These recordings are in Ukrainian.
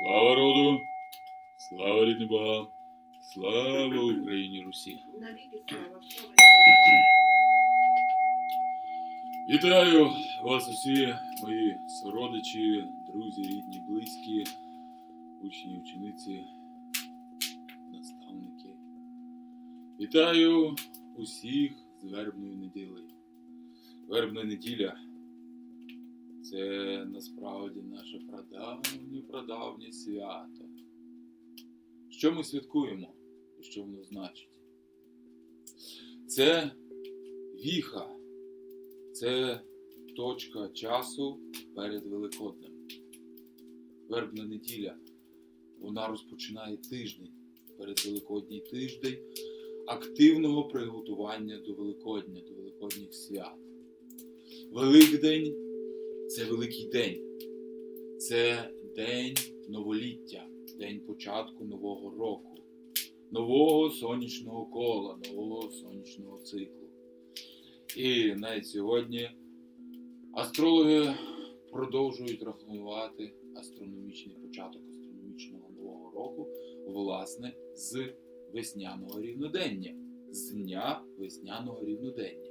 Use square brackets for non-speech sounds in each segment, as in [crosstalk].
Слава роду! Слава рідним богам! Слава Україні Русі! Вітаю вас усі, мої сородичі, друзі, рідні, близькі, учні, учениці, наставники. Вітаю усіх з вербною неділею. Вербна неділя це насправді наше прадавнє прадавнє свято. Що ми святкуємо і що воно значить? Це віха. Це точка часу перед Великоднем. Вербна неділя. Вона розпочинає тиждень перед Великодній тиждень активного приготування до Великодня, до Великодніх свят. Великдень це великий день. Це день новоліття, день початку нового року, нового сонячного кола, нового сонячного циклу. І навіть сьогодні астрологи продовжують рахувати астрономічний початок астрономічного нового року, власне, з весняного рівнодення, з дня весняного рівнодення.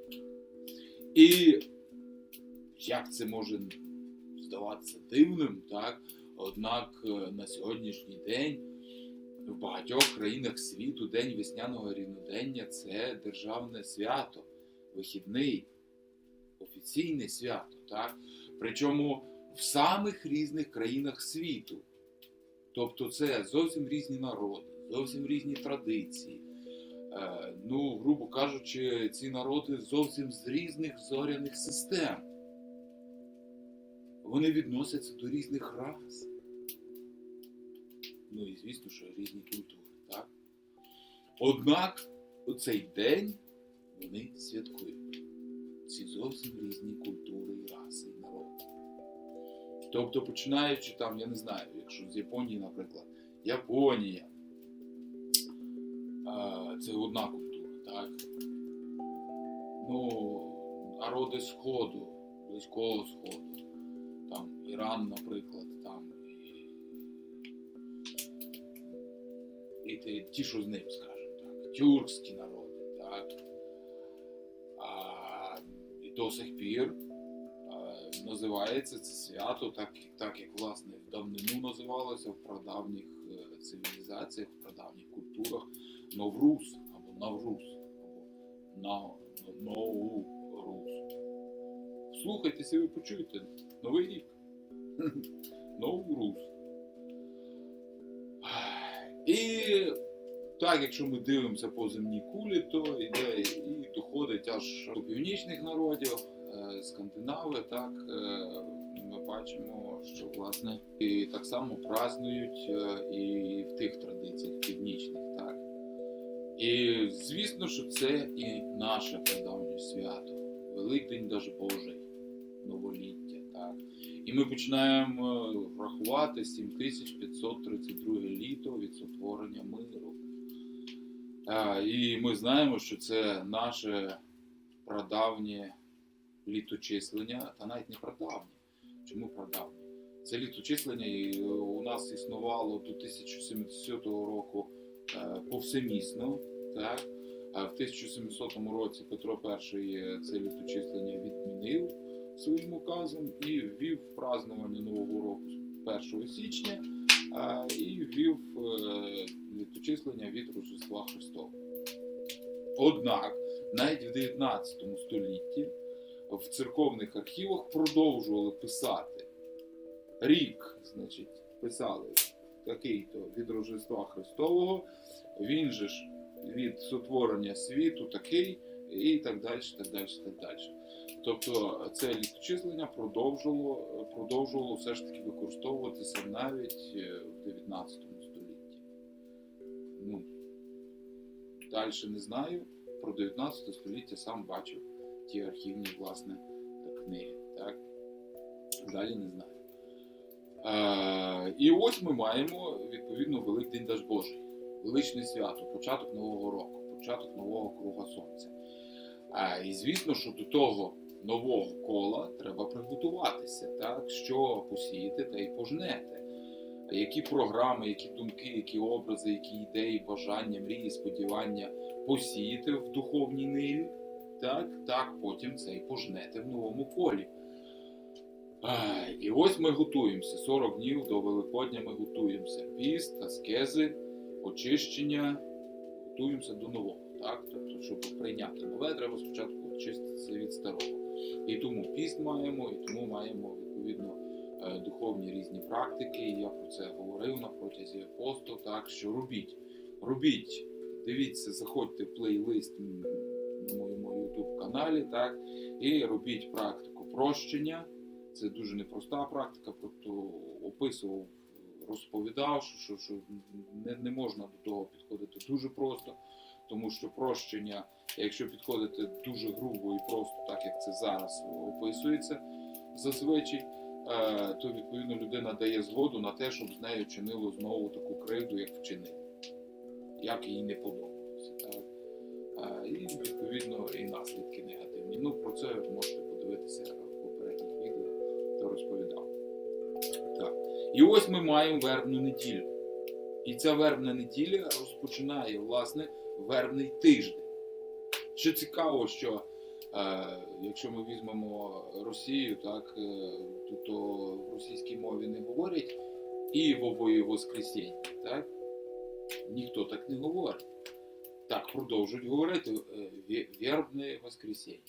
І як це може здаватися дивним, так? Однак е, на сьогоднішній день в багатьох країнах світу День весняного рівнодення це державне свято вихідний, офіційне свято, так? Причому в самих різних країнах світу. Тобто це зовсім різні народи, зовсім різні традиції. Е, ну, грубо кажучи, ці народи зовсім з різних зоряних систем. Вони відносяться до різних рас. Ну і звісно, що різні культури, так? Однак у цей день вони святкують ці зовсім різні культури раси і народи. Тобто, починаючи там, я не знаю, якщо з Японії, наприклад, Японія це одна культура, так? Ну, народи Сходу, Близького Сходу, Іран, наприклад, там і, і ті, що з ним, скажімо так, тюркські народи, так? А, і до сих пір а, називається це свято, так, так як власне в давнину називалося в прадавніх е, цивілізаціях, в прадавніх культурах Новруз або Навруз, або Ноурус. Слухайтеся, ви почуєте новий рік. Новруз. І так, якщо ми дивимося по земній кулі, то йде і доходить аж до північних народів, е, скандинави, так е, ми бачимо, що власне і так само празнують е, і в тих традиціях північних, так. І звісно, що це і наше прадавнє свято, Великдень даже Божий, новоліття, так. І ми починаємо е, рахувати 7532 літо від сотворення миру. І ми знаємо, що це наше прадавнє літочислення, та навіть не прадавнє. Чому прадавнє? Це літочислення і у нас існувало до 1700 року е, повсемісно. Так? А в 1700 році Петро І це літочислення відмінив своїм указом і ввів празднування Нового року 1 січня а, і ввів е, літочислення від Рождества Христова. Однак, навіть в 19 столітті в церковних архівах продовжували писати рік, значить, писали такий-то від Рождества Христового, він же ж від сотворення світу такий, і так далі, так далі, так далі. Тобто це літочислення продовжувало, продовжувало все ж таки використовуватися навіть е, в 19 столітті. Ну, далі не знаю. Про 19 століття сам бачив ті архівні власне книги. Так? Далі не знаю. Е, і ось ми маємо відповідно Великдень Даж Божий, величне свято, початок Нового року, початок нового круга сонця. А, і звісно, що до того нового кола треба приготуватися, так? що посіяти та й пожнете. які програми, які думки, які образи, які ідеї, бажання, мрії, сподівання посіяти в духовній ниві, так, так потім це і пожнете в новому полі. Ай, І ось ми готуємося. 40 днів до Великодня ми готуємося. Піст, аскези, очищення, готуємося до нового. Так? Тобто, щоб прийняти нове, треба спочатку очиститися від старого. І тому піст маємо, і тому маємо відповідно е, духовні різні практики. І я про це говорив на протязі посту. Так що робіть, робіть, дивіться, заходьте в плейлист на моєму YouTube каналі, так, і робіть практику прощення. Це дуже непроста практика, просто описував, розповідав, що, що, що не, не можна до того підходити дуже просто, тому що прощення, якщо підходити дуже грубо і просто, так як це зараз описується зазвичай, е, то відповідно людина дає згоду на те, щоб з нею чинило знову таку кривду, як вчинили, як їй не подобалося. Так? Е, І відповідно і наслідки негативні. Ну про це можете подивитися в попередніх відео, то розповідав. Так. І ось ми маємо вербну неділю. І ця вербна неділя розпочинає власне вербний тиждень. Що цікаво, що е, якщо ми візьмемо Росію, так, е, то, в російській мові не говорять Івової Воскресіння, так? Ніхто так не говорить. Так продовжують говорити е, ве- вербне Воскресіння.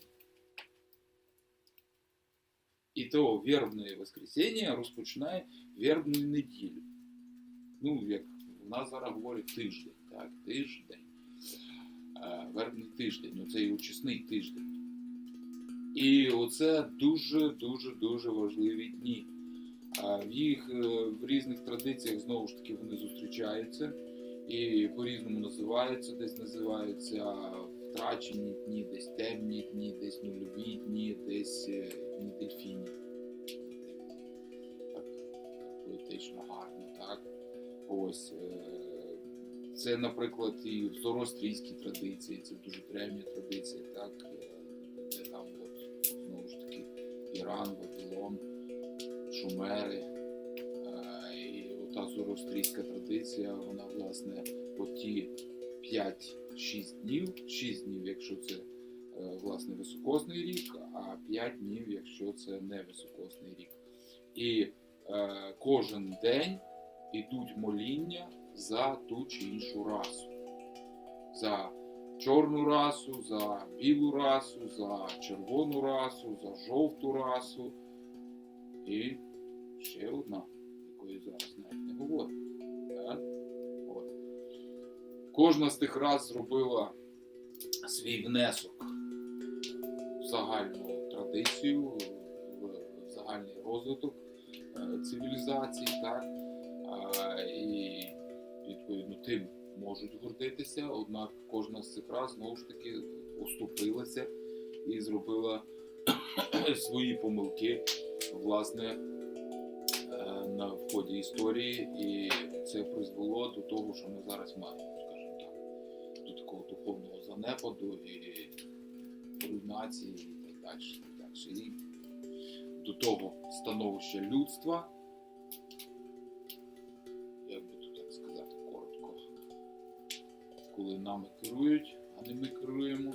І то вербне Воскресіння розпочинає вербну неділю. Ну, як в нас зараз говорять тиждень, так, тиждень. Е, Вербний тиждень, це і очисний тиждень. І оце дуже-дуже дуже важливі дні. В їх е, в різних традиціях знову ж таки вони зустрічаються і по-різному називаються, десь називаються втрачені дні, десь темні дні, десь нульові дні, десь е, дні дельфінів. Так, поетично гарно, так? Ось. Це, наприклад, і в традиції, це дуже древня традиція, так? е, Де там от, знову ж таки Іран, Вавилон, Шумери. Е, І ота зороастрійська традиція, вона, власне, оті 5-6 днів, 6 днів, якщо це е, власне високосний рік, а 5 днів, якщо це не високосний рік. І е, кожен день ідуть моління за ту чи іншу расу. За чорну расу, за білу расу, за червону расу, за жовту расу. І ще одна, якої зараз навіть не говорить. Так? От. Кожна з тих рас зробила свій внесок в загальну традицію, в загальний розвиток е, цивілізації, так? І відповідно тим можуть гордитися, однак кожна з цих рас знову ж таки уступилася і зробила [clears throat] свої помилки, власне, е, на вході історії, і це призвело до того, що ми зараз маємо, скажімо так, до такого духовного занепаду і руйнації. І, так далі. і до того становища людства, коли нами керують, а не ми керуємо,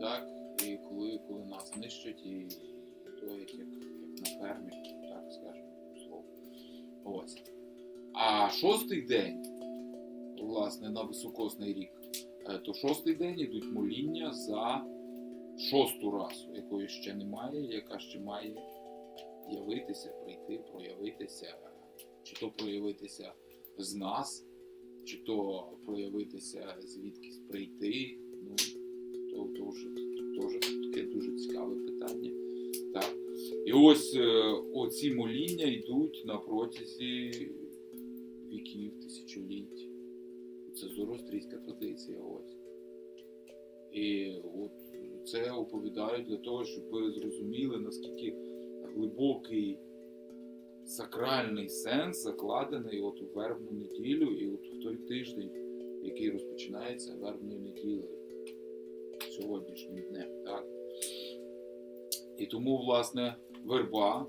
так, і коли, коли нас нищать, і, то як, як, на фермі, так скажемо слово. Ось. А шостий день, власне, на високосний рік, е, то шостий день ідуть моління за шосту расу, якої ще немає, яка ще має явитися, прийти, проявитися, чи то проявитися з нас, чи то проявитися звідкись прийти. Ну, то, то вже теж таке дуже цікаве питання. Так. І ось е, оці моління йдуть на протязі віків, тисячоліть. Це зороастрійська традиція. Ось. І от це оповідаю для того, щоб ви зрозуміли, наскільки глибокий сакральний сенс закладений от у вербну неділю і от в той тиждень, який розпочинається вербною неділею сьогоднішнім днем. Так? І тому, власне, верба,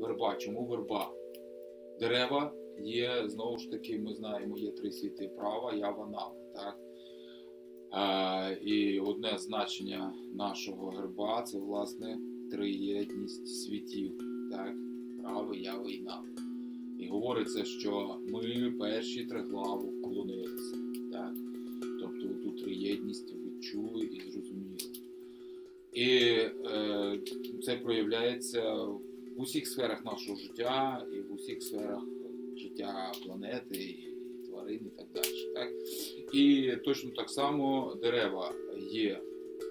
верба, чому верба? Дерева є знову ж таки, ми знаємо, є три світи права, ява, нава. Так? Е, і одне значення нашого герба це власне триєдність світів, так? Прави, яви і. І говориться, що ми перші триглаву вклонилися. Так? Тобто ту триєдність відчули і зрозуміли. І е, це проявляється в усіх сферах нашого життя і в усіх сферах життя планети і тварин і так далі. Так? І точно так само дерева є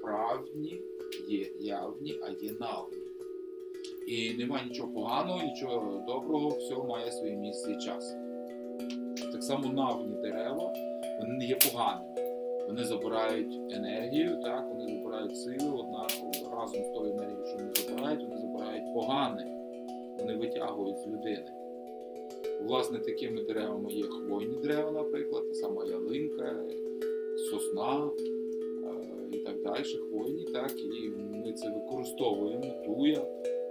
правні, є явні, а є навні. І немає нічого поганого, нічого доброго, все має своє місце і час. Так само навні дерева вони не є поганими. Вони забирають енергію, так, вони забирають сили, однак разом з тою енергією, що вони забирають, вони забирають погане, вони витягують з людини. Власне, такими деревами є хвойні дерева, наприклад, та сама ялинка, сосна е, і так далі, хвойні, так, і ми це використовуємо, туя,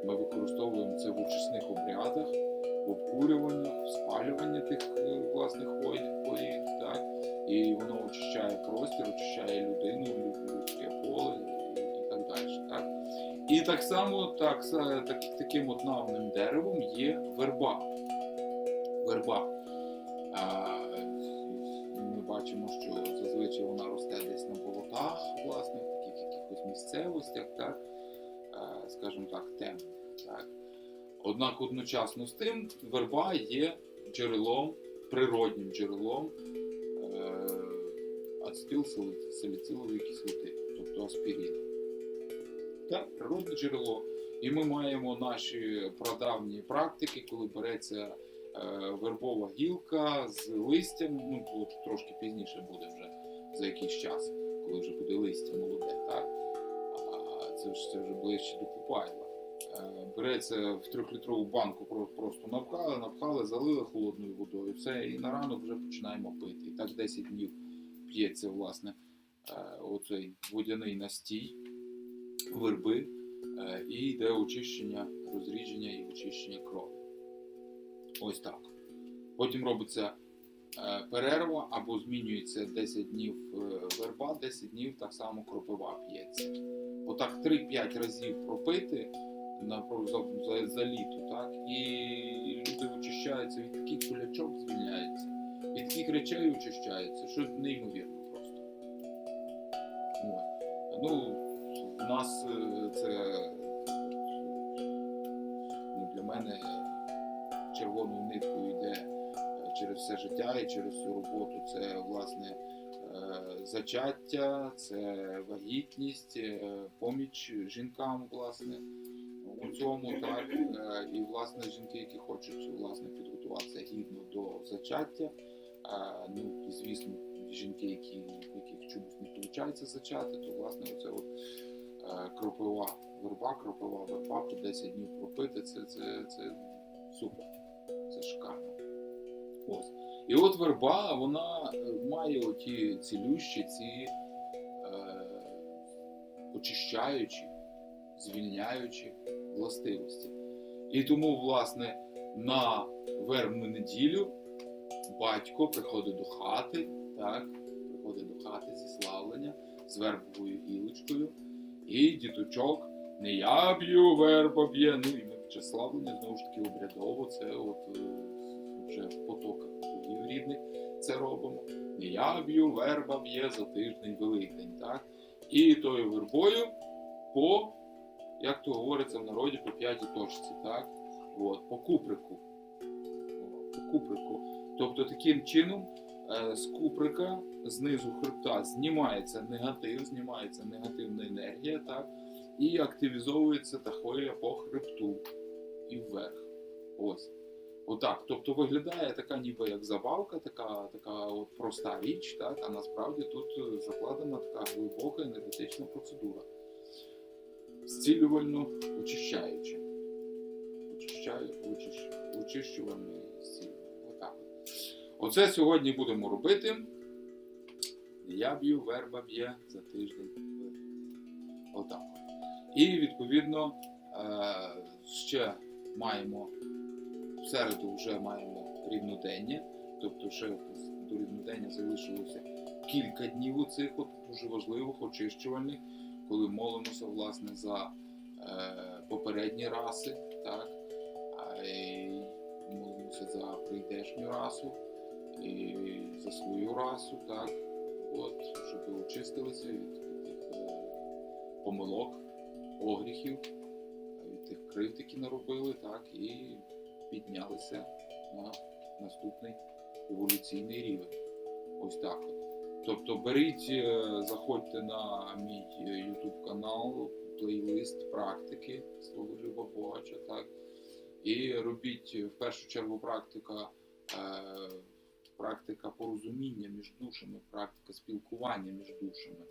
ми використовуємо це в очисних обрядах, в обкурюваннях, в спалюванні тих е, власне так, і воно очищає простір, очищає людину, лю- людське поле і, так далі. Так. І так само так, так, таким от навним деревом є верба. Верба. А, ми бачимо, що зазвичай вона росте десь на болотах, власне, в таких якихось місцевостях, так, скажімо так, темних. Так. Однак одночасно з тим верба є джерелом, природнім джерелом е, ацетилсаліцилової кислоти, тобто аспіріну. Так, природне джерело. І ми маємо наші прадавні практики, коли береться е, вербова гілка з листям, ну трошки пізніше буде вже за якийсь час, коли вже буде листя молоде, так? А це це вже ближче до Купайла. Е, Береться в трьохлітрову банку, просто напхали, напхали, залили холодною водою. Все, і на ранок вже починаємо пити. І так 10 днів п'ється, власне, е, оцей водяний настій верби, е, і йде очищення, розрідження і очищення крові. Ось так. Потім робиться перерва або змінюється 10 днів верба, 10 днів так само кропива п'ється. Отак 3-5 разів пропити на за, за, літо, так? І люди очищаються від таких болячок звільняються, від таких речей очищаються, що неймовірно просто. От. Ну, в нас е, це ну, для мене червоною ниткою йде е, через все життя і через всю роботу. Це власне е, зачаття, це вагітність, поміч жінкам, власне, у цьому, так, е, і власне жінки, які хочуть власне підготуватися гідно до зачаття. е, Ну, звісно, жінки, які, яких чомусь не виходить зачати, то власне оце от е, кропива верба, кропива верба по 10 днів пропити, це, це, це супер, це шикарно. Ось. І от верба, вона має оті цілющі, ці е, очищаючі, звільняючі властивості. І тому, власне, на вербну неділю батько приходить до хати, так, приходить до хати зі славлення з вербовою гілочкою, і діточок не я б'ю, верба б'є. Ну і ми під славлення знову ж таки обрядово, це от е, вже в потоках богів рідних це робимо. Не я б'ю, верба б'є за тиждень Великдень. Так? І тою вербою по, як то говориться в народі, по п'ятій точці, так? От, по куприку. По куприку. Тобто таким чином е, з куприка знизу хребта знімається негатив, знімається негативна енергія, так? і активізовується та хвиля по хребту і вверх. Ось. Отак. Тобто виглядає така ніби як забавка, така, така от проста річ, так? а насправді тут закладена така глибока енергетична процедура. Зцілювально очищаюча. Очищаю, очищ, очищувально і зцілювально. Отак. Оце сьогодні будемо робити. Я б'ю, верба б'є за тиждень. Отак. І відповідно е, ще маємо в середу вже маємо рівнодення. Тобто ще до рівнодення залишилося кілька днів у цих от дуже важливих очищувальних, коли молимося власне за е, попередні раси, так, й молимося за прийдешню расу і за свою расу, так, от, щоб очистилися від, тих е, помилок, огріхів, від тих кривд, які наробили, так, і піднялися на наступний еволюційний рівень. Ось так от. Тобто беріть, е, заходьте на мій е, YouTube канал, плейлист практики Слово Люба Богача, так? І робіть е, в першу чергу практика, практика порозуміння між душами, практика спілкування між душами.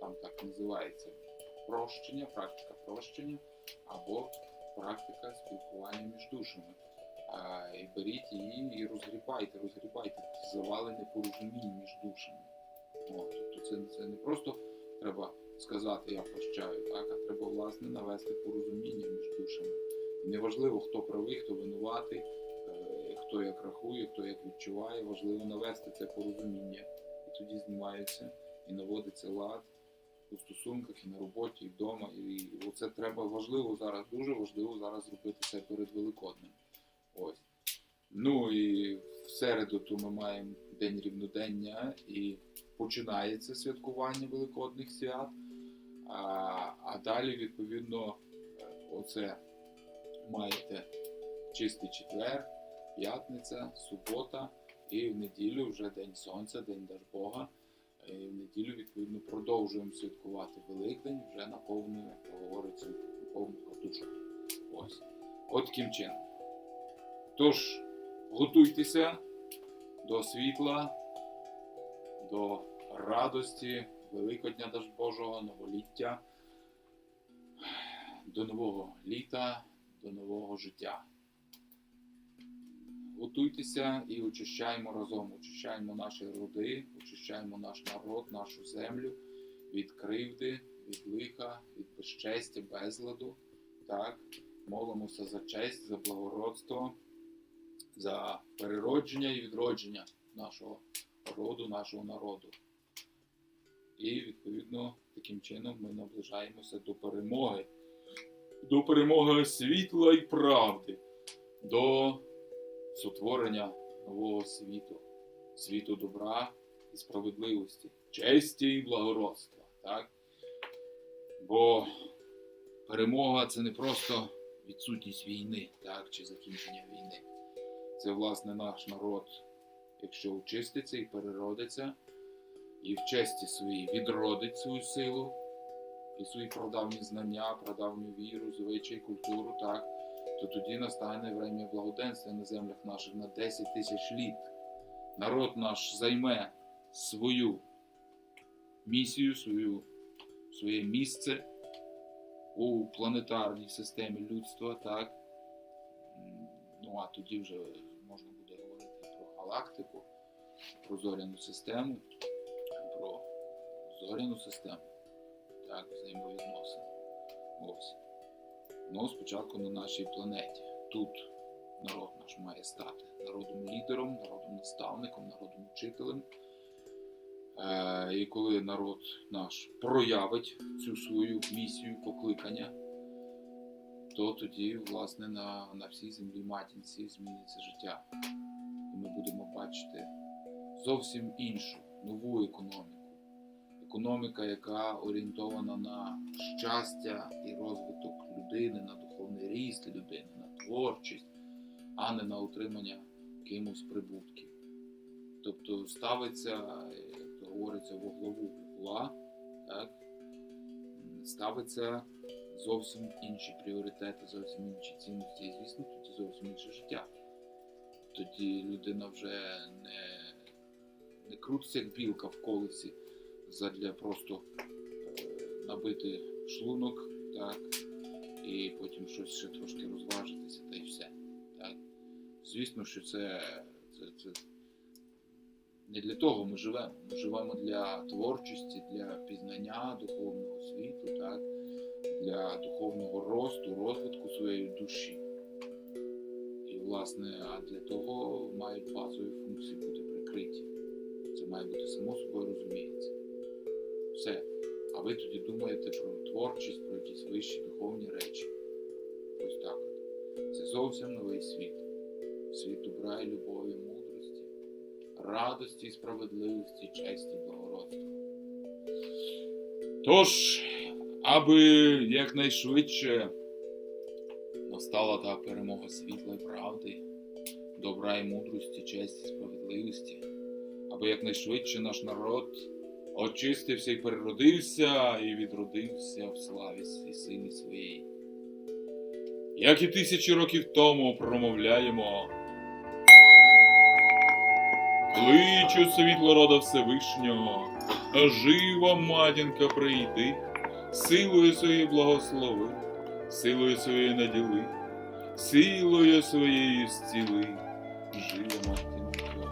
Там так називається прощення, практика прощення або практика спілкування між душами. І беріть її і розгрібайте, розгрібайте завали непорозумінь між душами. От, тобто це, це не просто треба сказати я прощаю, так, а треба власне навести порозуміння між душами. І неважливо, хто правий, хто винуватий, е, хто як рахує, хто як відчуває, важливо навести це порозуміння. І тоді знімається і наводиться лад у стосунках, і на роботі, і вдома. І оце треба важливо зараз, дуже важливо зараз зробити це перед Великоднем. Ось. Ну і в середу то ми маємо День рівнодення і починається святкування Великодних свят. А, а далі, відповідно, оце маєте чистий четвер, п'ятниця, субота, і в неділю вже День Сонця, День Дажбога. І в неділю, відповідно, продовжуємо святкувати Великдень вже на повну, як говориться, повну катушок. Ось. От таким чином. Тож, готуйтеся до світла, до радості, Великодня Божого, новоліття, до нового літа, до нового життя. Готуйтеся і очищаємо разом, очищаємо наші роди, очищаємо наш народ, нашу землю від кривди, від лиха, від безчестя, безладу. Так? Молимося за честь, за благородство, за переродження і відродження нашого роду, нашого народу. І відповідно таким чином ми наближаємося до перемоги, до перемоги світла і правди, до сотворення нового світу, світу добра і справедливості, честі і благородства. Так? Бо перемога це не просто відсутність війни, так, чи закінчення війни. Це, власне, наш народ, якщо очиститься і переродиться, і в честі своїй відродить свою силу і свої прадавні знання, прадавню віру, звичай, культуру, так, то тоді настане время благоденствия на землях наших на 10 тисяч літ. Народ наш займе свою місію, свою, своє місце у планетарній системі людства, так. Ну а тоді вже можна буде говорити про галактику, про зоряну систему, про зоряну систему, так, взаємовідносини. Ось. Ну, спочатку на нашій планеті. Тут народ наш має стати народом лідером, народом наставником, народом учителем. Е, і коли народ наш проявить цю свою місію покликання, то тоді, власне, на, на всій землі матінці зміниться життя. І ми будемо бачити зовсім іншу нову економіку. Економіка, яка орієнтована на щастя і розвиток людини, на духовний ріст людини, на творчість, а не на утримання кимось прибутків. Тобто ставиться, як то говориться, во главу так? ставиться зовсім інші пріоритети, зовсім інші цінності, і звісно, тоді зовсім інше життя. Тоді людина вже не, не крутиться як білка в колесі задля просто е, набити шлунок, так, і потім щось ще трошки розважитися, та й все. Так. Звісно, що це, це, це не для того ми живемо. Ми живемо для творчості, для пізнання духовного світу, так, для духовного росту, розвитку своєї душі. І власне, а для того мають базові функції бути прикриті. Це має бути само собою розуміється. Все. А ви тоді думаєте про творчість, про якісь вищі духовні речі. Ось так. Це зовсім новий світ. Світ добра і любові, мудрості, радості, справедливості, честі, благородства. Тож, аби якнайшвидше настала та перемога світла і правди, добра і мудрості, честі, справедливості, аби якнайшвидше наш народ очистився і переродився і відродився в славі і силі своєї. Як і тисячі років тому промовляємо. Кличу світло рода Всевишнього, жива матінка прийди, силою своєю благослови, силою своєю наділи, силою своєю зціли, жива матінка,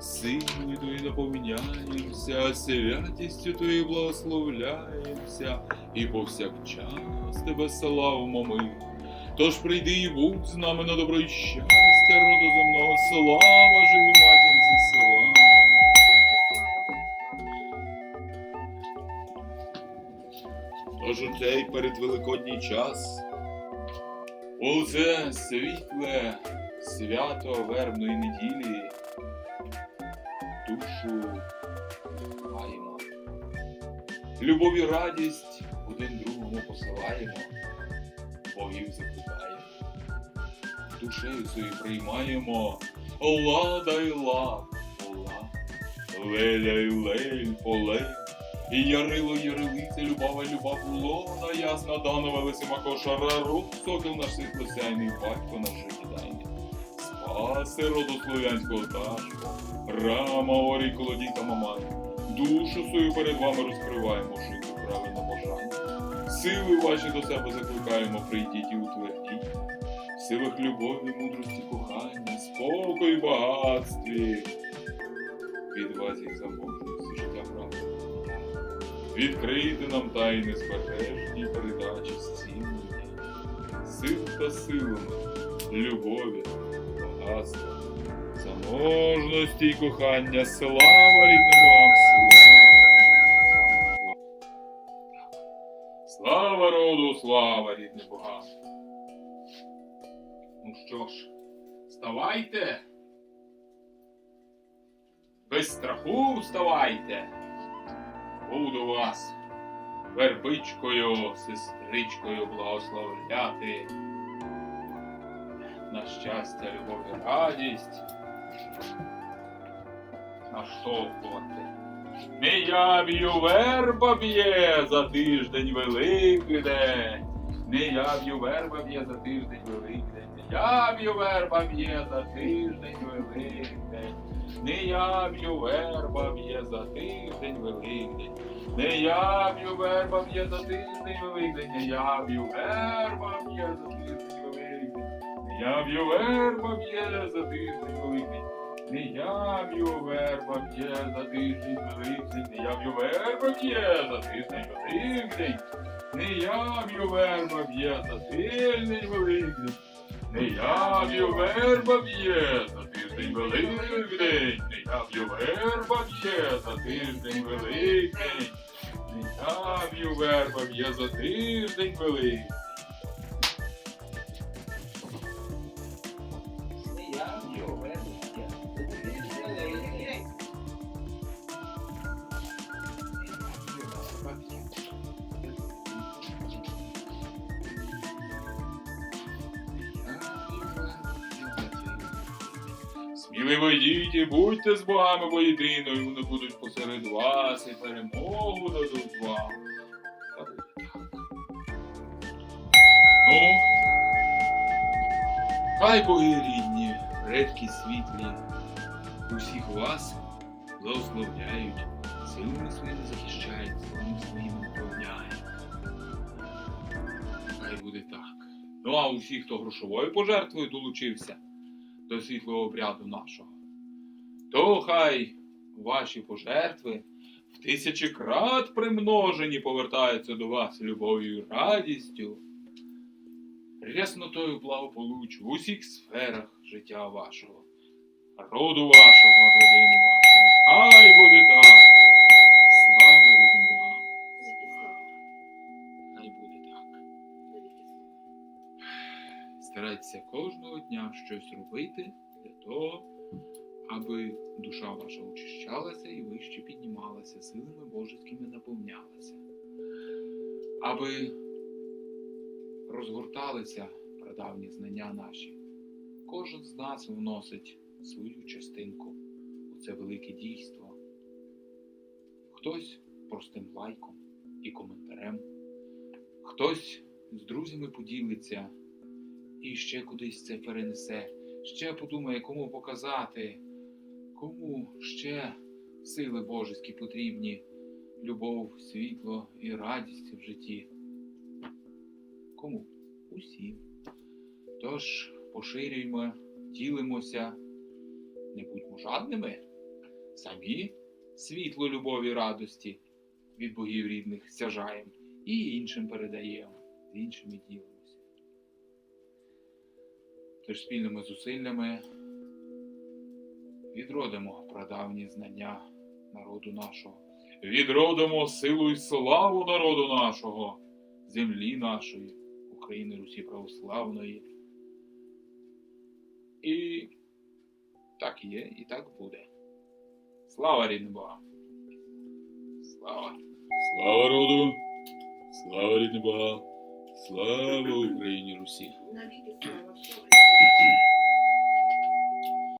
силою твоєю наповняємося, святістю твоєю благословляємося, і повсякчас тебе славимо ми. Тож прийди і будь з нами на добро і щастя роду земного, слава живі Тож у цей передвеликодній час, у це світле свято вербної неділі, душу маємо. Любов і радість один другому посилаємо, богів закликаємо. Душею свою приймаємо, лада й лад, ола, леля й лель, полей. І ярило ярилиця, любава люба лона, ясна данова весима кошара, рот сокіл наш світлосяйний, батько наш життєдайний. Спаси роду слов'янського ташко, рама орій колодіка мамай. Душу свою перед вами розкриваємо, жити правильно бажання. Сили ваші до себе закликаємо, прийдіть і утвердіть. В силах любові, мудрості, кохання, спокою, багатстві. Від вас їх правди. Відкрийте нам тайни збережні передачі зцінені, сил та силами, любові, багатства, заможності й кохання, слава рідним вам, слава! Слава роду, слава рідним богам! Ну що ж, вставайте! Без страху вставайте! Буду вас вербичкою, сестричкою благословляти. На щастя, любов і радість. Наштовхувати. Не я б'ю верба б'є за тиждень Великдень. Не я б'ю верба б'є за тиждень Великдень. Не я б'ю верба б'є за тиждень Великдень. Не я б'ю верба б'є за тиждень Великдень. Не я б'ю верба б'є за тиждень Великдень. Не я б'ю верба б'є за тиждень Великдень. Не б'ю верба б'є за тиждень Великдень. Не я б'ю верба б'є за тиждень Великдень. Не я б'ю верба б'є за тиждень Великдень. Не я б'ю верба б'є за тиждень Великдень. Не я б'ю верба б'є за тиждень Великдень. Не я б'ю верба б'є за тиждень Великдень. Не я б'ю верба б'є за тиждень Великдень. Сміливо йдіть і будьте з богами воєдиною, вони будуть посеред вас і перемогу дадуть вам. Ну, хай боги рідні, предки світлі, усіх вас благословляють, силами своїми захищають, силами своїми охороняють. Хай буде так. Ну а усі, хто грошовою пожертвою долучився до світлого обряду нашого, то хай ваші пожертви в тисячі крат примножені повертаються до вас любов'ю і радістю, ряснотою благополуччю в усіх сферах життя вашого, роду вашого, родині вашої. Хай буде так. Старайтеся кожного дня щось робити для того, аби душа ваша очищалася і вище піднімалася, силами божеськими наповнялася, аби розгорталися прадавні знання наші. Кожен з нас вносить свою частинку у це велике дійство. Хтось простим лайком і коментарем, хтось з друзями поділиться і ще кудись це перенесе, ще подумає, кому показати, кому ще сили божеські потрібні, любов, світло і радість в житті. Кому? Усім. Тож поширюємо, ділимося, не будьмо жадними, самі світло любові, радості від богів рідних стяжаємо і іншим передаємо, з іншими ділимося. Тож спільними зусиллями відродимо прадавні знання народу нашого, відродимо силу і славу народу нашого, землі нашої, України Русі Православної. І так є, і так буде. Слава рідним Богам! Слава! Слава роду! Слава рідним Богам! Слава Україні Русі! Навіки слава. Thank [clears throat] you.